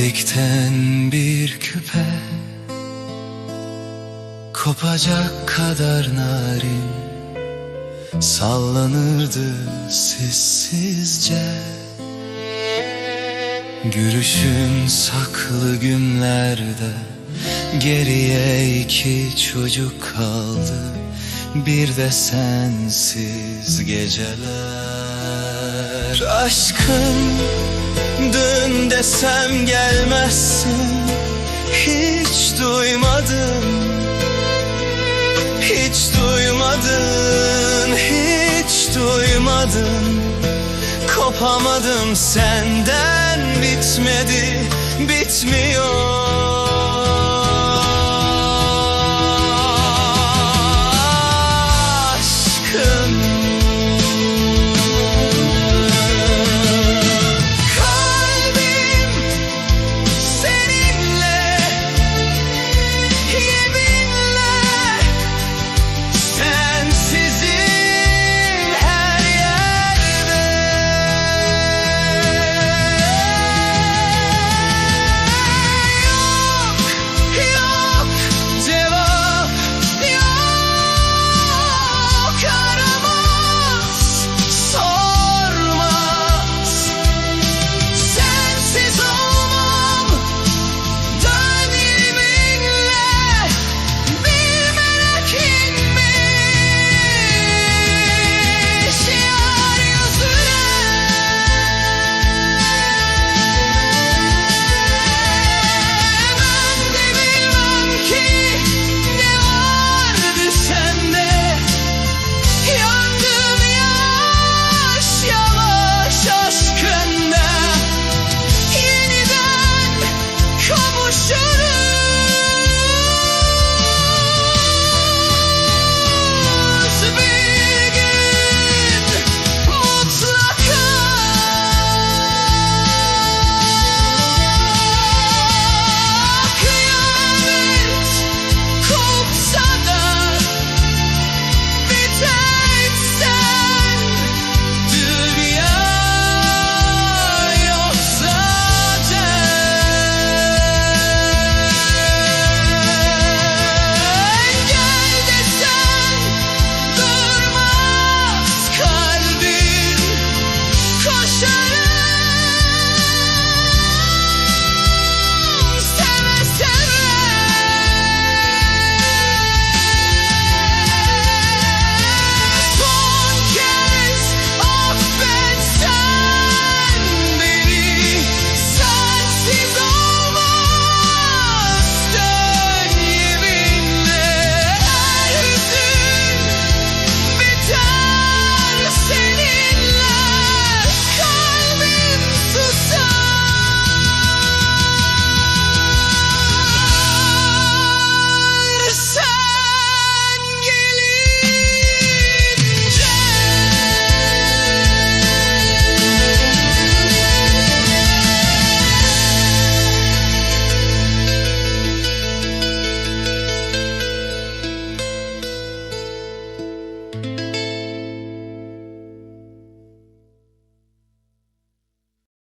İpekten bir küpe. Kopacak kadar narin Sallanırdı sessizce. Gülüşün saklı günlerde Geriye iki çocuk kaldı. Bir de sensiz geceler. Aşkım dön desem gelmezsin. Hiç duymadım Hiç duymadın Hiç duymadın Kopamadım senden bitmedi bitmiyor